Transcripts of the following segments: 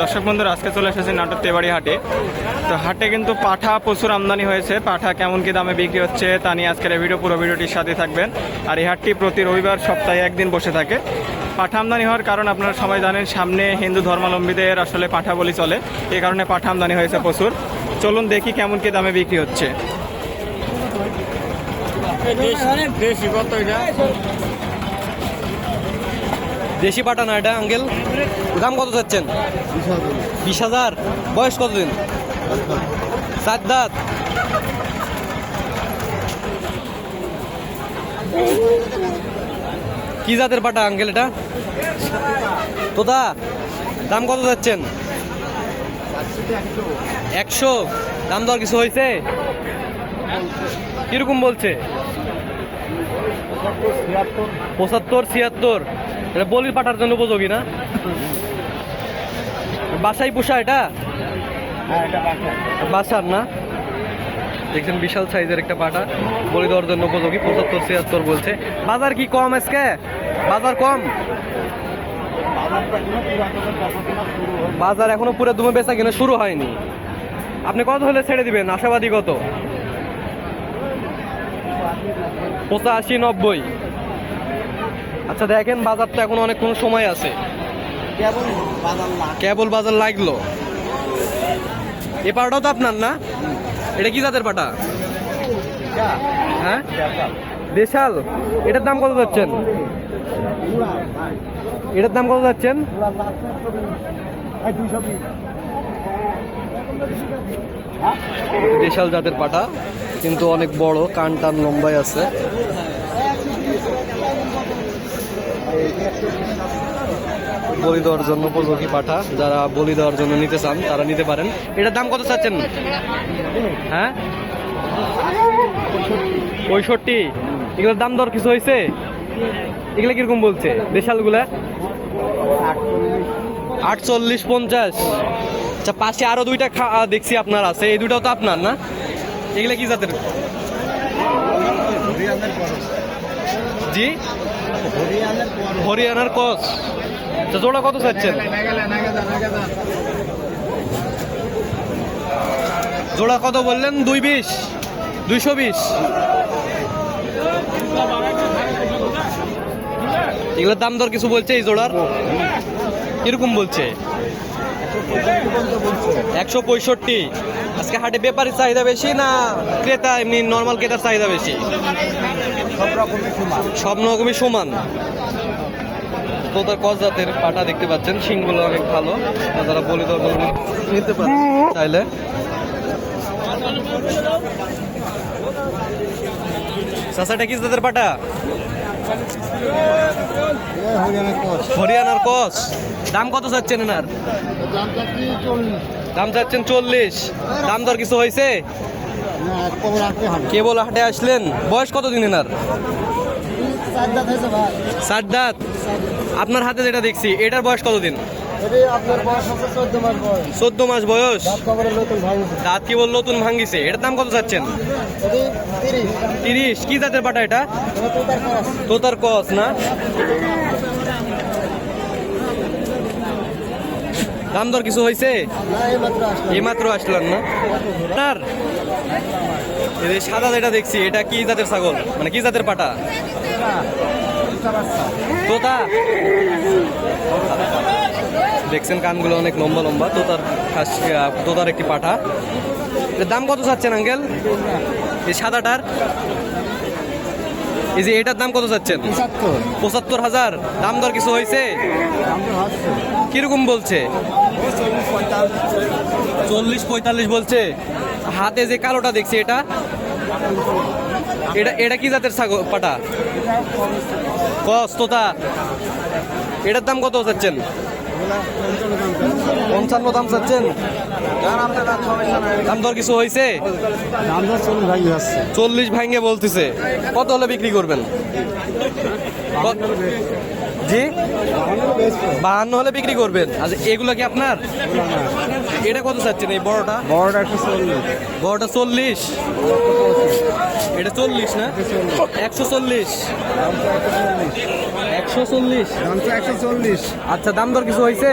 দর্শক বন্ধুরা, আজকে চলে এসেছি নাটোর তেবাড়ি হাটে। তো হাটে কিন্তু পাঠা প্রচুর আমদানি হয়েছে, পাঠা কেমন কি দামে বিক্রি হচ্ছে তা নিয়ে আজকের ভিডিও, পুরো ভিডিওটির সাথে থাকবেন। আর এই হাটটি প্রতি রবিবার সপ্তাহে একদিন বসে থাকে। পাঠা আমদানি হওয়ার কারণ আপনারা সবাই জানেন, সামনে হিন্দু ধর্মাবলম্বীদের আসলে পাঠা বলি চলে। এই কারণে পাঠা আমদানি হয়েছে প্রচুর। চলুন দেখি কেমন কি দামে বিক্রি হচ্ছে। দেশি পাটা না এটা আঙ্কেল? দাম কত চাচ্ছেন? বিশ হাজার। বয়স কতদিন? সাত দাঁত কি জাতের পাটা আঙ্কেল এটা? তোদা দাম কত যাচ্ছেন একশো। দাম দর কিছু হয়েছে কীরকম বলছে? পঁচাত্তর, ছিয়াত্তর। এটা বলির পাঠার জন্য উপযোগী না? বাসাই পোষা এটা? বাসার না? দেখছেন বিশাল সাইজের একটা পাটা বলি দেওয়ার জন্য উপযোগী পঁচাত্তর ছিয়াত্তর বলছে। বাজার কি কম আজকে? বাজার কম? বাজার এখনও পুরো দুমে বেচা কিনা শুরু হয়নি। আপনি কত হলে ছেড়ে দিবেন? আশাবাদী কত? পঁচাশি নব্বই। আচ্ছা দেখেন বাজার তো এখন অনেক কোনো সময় আছে। কেবল বাজার লাগল। এ পাটাও তো আপনার না? এটা কি জাতের পাটা? হ্যাঁ? দেশাল। এটার দাম কত যাচ্ছেন? এটার দাম কত যাচ্ছেন? দেশাল জাতের পাটা কিন্তু অনেক বড় কান টান লম্বাই আছে। বলি দেওয়ার জন্য উপযোগী পাঠা। যারা বলি দেওয়ার জন্য নিতে চান, তারা নিতে পারেন। এটার দাম কত চাচ্ছেন? হ্যাঁ? পঁয়ষট্টি। এগুলোর দাম দর কিছু হয়েছে? এগুলো কীরকম বলছে? দেশালগুলা? আটচল্লিশ পঞ্চাশ। আচ্ছা পাশে আরও দুইটা দেখছি আপনার আছে। এই দুটাও তো আপনার, না? এগুলো কি জাতের? জি? হরিয়ানার কস আচ্ছা জোড়া কত চাচ্ছেন? জোড়া কত বললেন? দুই বিশ। দুইশো বিশ। এগুলোর দাম দর কিছু বলছে এই জোড়ার? কীরকম বলছে? একশো পঁয়ষট্টি। আজকে হাটে ব্যাপারী চাহিদা বেশি না ক্রেতা? এমনি নর্মাল ক্রেতার চাহিদা বেশি। সব রকমই সমান। তোতার কস জাতের পাটা দেখতে পাচ্ছেন, শিংগুলো অনেক ভালো। যারা বলি তো নিতে চাইলে। চাচাটা কি জাতের পাটা? হরিয়ানার কস। দাম কত চাচ্ছেন এনার? দাম চাচ্ছেন চল্লিশ। দাম দর কিছু হয়েছে? কেবল হাটে আসলেন। বয়স কত দিন এনার ষাট দাঁত আপনার হাতে যেটা দেখছি এটার বয়স কতদিন? বয়স হচ্ছে চোদ্দ মাস বয়স। দাঁত কেবল নতুন ভাঙ্গিছে এটার দাম কত চাচ্ছেন? তিরিশ। কি জাতের পাটা এটা? তার তোতার কস। না? দাম দর কিছু হয়েছে না এই মাত্র আসলো আসলেন না। আপনার? এই সাদা যেটা দেখছি, এটা কি জাতের ছাগল? মানে কি জাতের পাটা? তোতা। দেখছেন কানগুলো অনেক লম্বা লম্বা, তোতার তোতার একটি পাঠা দাম কত চাচ্ছেন, আঙ্কেল? এই সাদাটার? এই যে এটার দাম কত চাচ্ছেন? পঁচাত্তর হাজার। দাম দর কিছু হয়েছে? কীরকম বলছে? চল্লিশ পঁয়তাল্লিশ বলছে। হাতে যে কালোটা দেখছি এটা এটা এটা কি জাতের ছাগল, পাটা? কস তোতা। এটার দাম কত চাচ্ছেন? পঞ্চান্ন দাম চাচ্ছেন? দাম দর কিছু হয়েছে চল্লিশ ভাঙ্গে বলতেছে। কত হলে বিক্রি করবেন? জি। বাহান্ন হলে বিক্রি করবেন। আচ্ছা এগুলো কি আপনার? এটা কত চাচ্ছেন এই বড়টা? বড়টা একশো চল্লিশ। বড়টা চল্লিশ। এটা চল্লিশ না? একশো চল্লিশ। একশো চল্লিশ। একশো চল্লিশ। আচ্ছা দাম দর কিছু হয়েছে?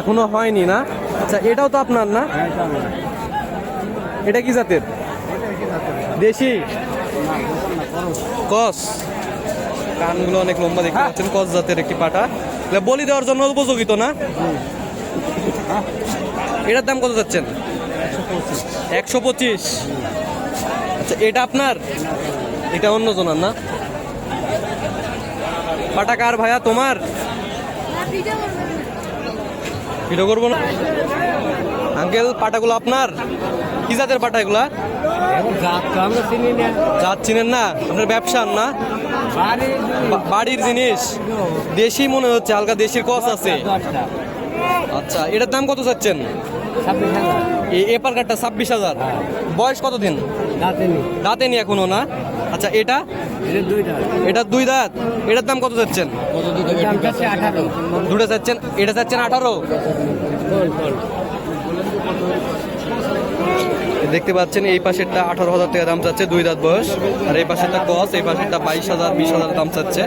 এখনও হয়নি না? আচ্ছা এটাও তো আপনার না? হ্যাঁ এটা কি জাতের? দেশি? কস। কানগুলো অনেক লম্বা দেখতে পাচ্ছেন কস জাতের একটি পাটা। বলি দেওয়ার জন্য উপযোগী তো না? এটার দাম কত যাচ্ছেন? একশো পঁচিশ। আচ্ছা এটা আপনার? এটা অন্য জনের না? পাটা কার ভাইয়া? তোমার? ভিডিও করব না? আঙ্কেল পাটাগুলো আপনার? কি জাতের পাটা এগুলা? জাত চিনেন না? আপনার ব্যবসার না? বাড়ির জিনিস। দেশি মনে হচ্ছে, হালকা দেশির কস আছে। আচ্ছা এটার দাম কত চাচ্ছেন? এপার কার্ডটা ছাব্বিশ হাজার। বয়স কত দিন দাঁতেনি দাঁতেনি এখনও না? আচ্ছা এটা? এটা দুই দাঁত। এটার দাম কত চাচ্ছেন? দুটো চাচ্ছেন, এটা চাচ্ছেন আঠারো? দেখতে পাচ্ছেন, এই পাশেরটা আঠারো হাজার টাকা দাম চাচ্ছে, দুই দাঁত বয়স। আর এই পাশেরটা কস এই পাশেরটা বাইশ হাজার, বিশ হাজার দাম চাচ্ছে।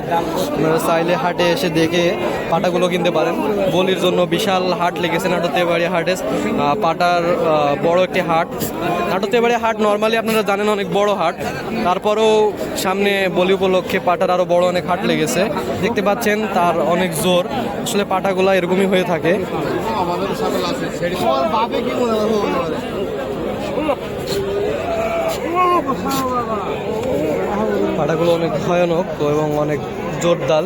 আপনারা চাইলে হাটে এসে দেখে পাটাগুলো কিনতে পারেন। বলির জন্য বিশাল হাট লেগেছে নাটতেবাড়ি হাটে। পাটার বড় একটি হাট। নাটতেবাড়ি হাট নর্মালি আপনারা জানেন অনেক বড় হাট। তারপরেও সামনে বলি উপলক্ষে পাটার আরও বড় অনেক হাট লেগেছে। দেখতে পাচ্ছেন, তার অনেক জোর। আসলে পাটাগুলা এরকমই হয়ে থাকে। পাটাগুলো অনেক ভয়ানক এবং অনেক জোরদাল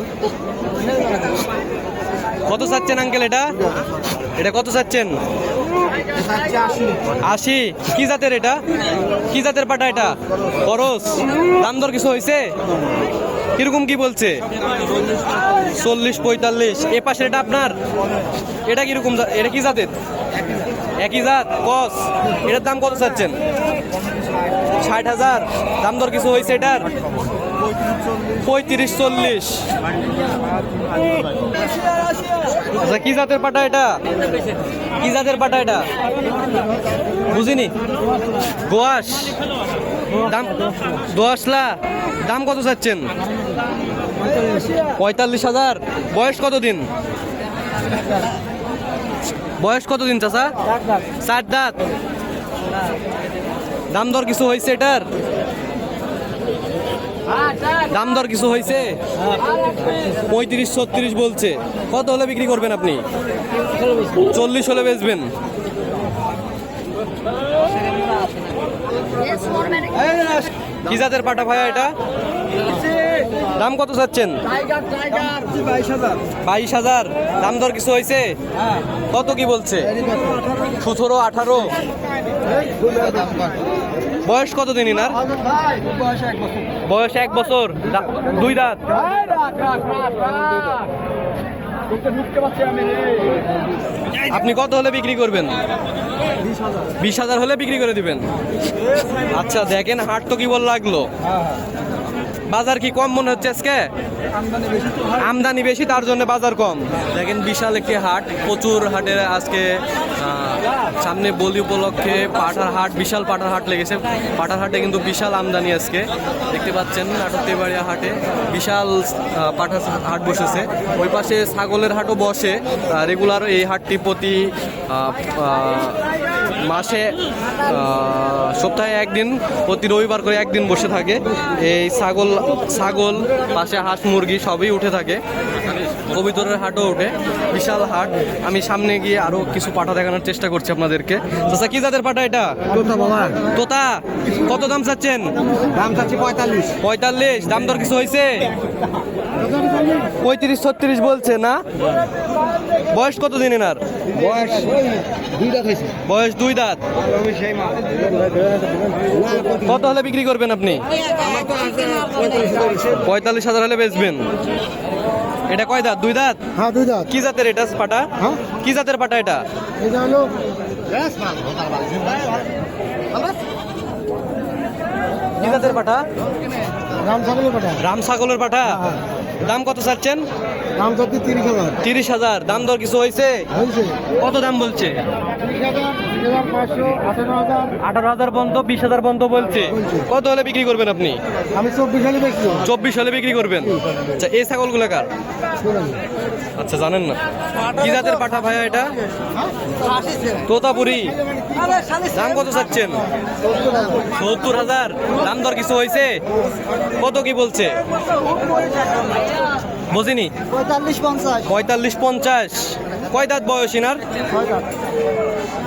কত চাচ্ছেন আঙ্কেল এটা? এটা কত চাচ্ছেন? আশি। কি জাতের এটা? কি জাতের পাটা এটা? খরচ দাম দর কিছু হয়েছে কীরকম কি বলছে? চল্লিশ, পঁয়তাল্লিশ। এ পাশে এটা আপনার? এটা কীরকম এটা কি জাতের? একই জাত। কস। এটার দাম কত চাচ্ছেন? ষাট হাজার। দাম দর কিছু হয়েছে এটার? পঁয়ত্রিশ চল্লিশ। আচ্ছা কি জাতের পাটা এটা? কি জাতের পাটা এটা? বুঝিনি। গোয়াস দাম দোয়াশলা দাম কত চাচ্ছেন? পঁয়তাল্লিশ হাজার। বয়স কত দিন বয়স কত দিন চাচা? চার দাঁত। দাম দর কিছু হয়েছে এটার? দাম দর কিছু হয়েছে? পঁয়ত্রিশ ছত্রিশ বলছে। কত হলে বিক্রি করবেন আপনি? চল্লিশ হলে বেচবেন। কি জাতের পাটা ভাইয়া এটা? দাম কত চাচ্ছেন? বাইশ হাজার। দাম দর কিছু হয়েছে? কত কি বলছে? সতেরো আঠারো। বয়স কত দিন ইনার বয়স এক বছর। দুই দাঁত। আপনি কত হলে বিক্রি করবেন? বিশ হাজার। হলে বিক্রি করে দিবেন। আচ্ছা দেখেন হাট তো কি বল লাগল? বাজার কি কম মনে হচ্ছে আজকে? আমদানি বেশি তার জন্য বাজার কম। দেখেন বিশাল একটি হাট প্রচুর হাটে আজকে সামনে বলি উপলক্ষে পাঠার হাট বিশাল পাঠার হাট লেগেছে। পাঠার হাটে কিন্তু বিশাল আমদানি আজকে। দেখতে পাচ্ছেন নাটক তেবাড়িয়া হাটে বিশাল পাঠার হাট বসেছে। ওই পাশে ছাগলের হাটও বসে। রেগুলার এই হাটটি প্রতি মাসে সপ্তাহে একদিন প্রতি রবিবার করে একদিন বসে থাকে। এই ছাগল ছাগল পাশে হাঁস মুরগি সবই উঠে থাকে। কবিতরের হাটও উঠে বিশাল হাট। আমি সামনে গিয়ে আরও কিছু পাঠা দেখানোর চেষ্টা করছি আপনাদেরকে। চাচা কি জাতের পাঠা এটা? বাবা তোতা? কত দাম চাচ্ছেন? দাম চাচ্ছি পঁয়তাল্লিশ। পঁয়তাল্লিশ। দাম দর কিছু হয়েছে পঁয়ত্রিশ ছত্রিশ বলছে না? বয়স কত দিন এনার? বয়স দুই দাঁত হয়েছে। বয়স দুই দাঁত। কত হলে বিক্রি করবেন আপনি? পঁয়তাল্লিশ হাজার হলে বেচবেন। এটা কয় দাঁত? দুই দাঁত? হ্যাঁ দুই দাঁত। কি জাতের এটা পাটা? হ্যাঁ। কি জাতের পাটা এটা? এটা হলো কি জাতের পাটা রাম ছাগলের কথা রাম ছাগলের পাটা দাম কত চাচ্ছেন? দাম চাচ্ছি তিরিশ হাজার। তিরিশ হাজার। দাম দর কিছু হয়েছে? হয়েছে। কত দাম বলছে? আঠারো হাজার পর্যন্ত বিশ হাজার পর্যন্ত বলছে। কত হলে বিক্রি করবেন আপনি? আমি চব্বিশ হলে বিক্রি করবেন? আচ্ছা এই ছাগলগুলো কার? আচ্ছা জানেন না। কি জাতের পাঠা ভাইয়া এটা? তোতাপুরি। দাম কত চাচ্ছেন? সত্তর হাজার। দাম দর কিছু হয়েছে? কত কি বলছে? বুঝিনি পঁয়তাল্লিশ পঞ্চাশ। পঁয়তাল্লিশ পঞ্চাশ। কয় দাঁত বয়স ইনার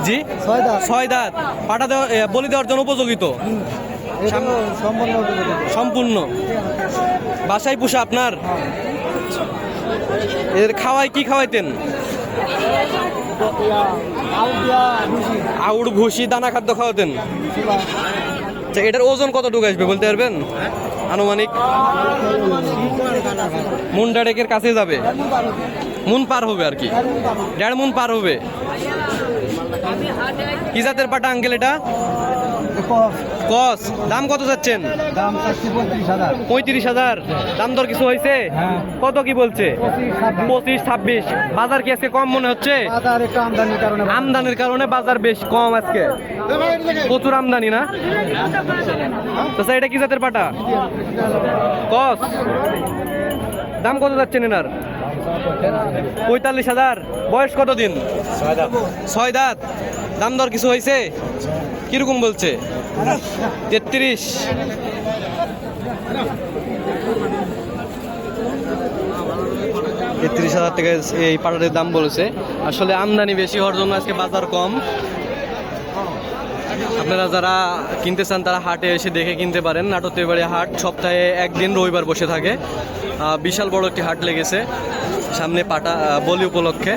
জি? ছয় দাঁত। ছয় দাঁত। পাঠা দেওয়া বলি দেওয়ার জন্য উপযোগিত? সম্পূর্ণ বাসায় পুষা আপনার? এর খাওয়াই কি খাওয়াইতেন? আউড় ভুসি দানা খাদ্য খাওয়াতেন? আচ্ছা এটার ওজন কত টুকু আসবে বলতে পারবেন? আনুমানিক? মুন ডাডেকের কাছে যাবে? মুন পার হবে আর কি? দেড় মুন পার হবে? কি জাতের পাটা আঙ্কেল এটা? কস। দাম কত চাচ্ছেন দাম পঁয়ত্রিশ হাজার। দাম দর কিছু হয়েছে? হ্যাঁ। কত কি বলছে? পঁচিশ ছাব্বিশ। বাজার কি আজকে কম মনে হচ্ছে? আমদানির কারণে আমদানির কারণে বাজার বেশ কম আজকে। প্রচুর আমদানি না? তো স্যার এটা কি জাতের পাটা? কস। দাম কত যাচ্ছেন এনার? পঁয়তাল্লিশ হাজার। বয়স কত দিন ছয় দাঁত। দাম দর কিছু হয়েছে? কীরকম বলছে? তেত্রিশ। তেত্রিশ হাজার থেকে এই পাটাটির দাম বলেছে। আসলে আমদানি বেশি হওয়ার জন্য আজকে বাজার কম। আপনারা যারা কিনতে চান, তারা হাটে এসে দেখে কিনতে পারেন। নাটকতে বাড়ি হাট সপ্তাহে একদিন রবিবার বসে থাকে। বিশাল বড় একটি হাট লেগেছে। সামনে পাটা বলি উপলক্ষে।